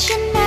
Revolution.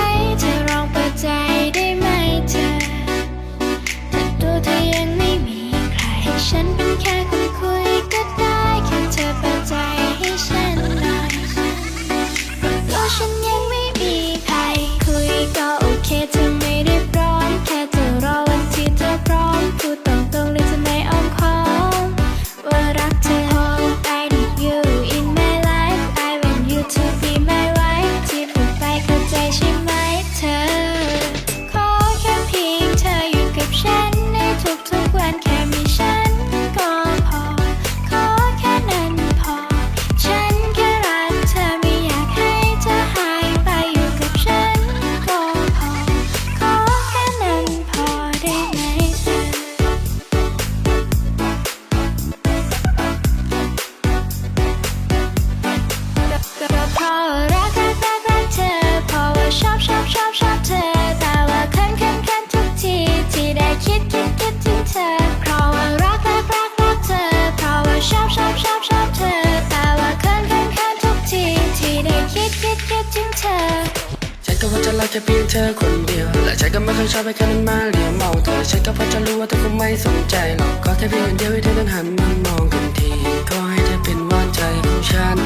จะรักแค่เพียงเธอคนเดียว และฉันก็ไม่เคยชอบไปแค่นั้นมาเลี้ยงเมาเธอฉันก็พอจะรู้ว่าเธอคงไม่สนใจหรอกขอแค่เพียงคนเดียวให้เธอนั้นหันมามองกันทีก็ให้เธอเป็นหวานใจของฉัน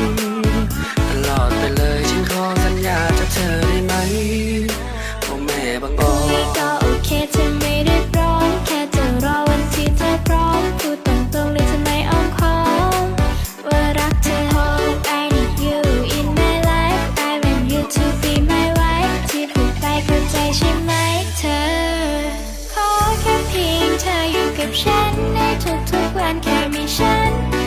ตลอดไปเลย ใช่ไหมเธอ ขอแค่เพียงเธออยู่กับฉันในทุกๆวันแค่มีฉัน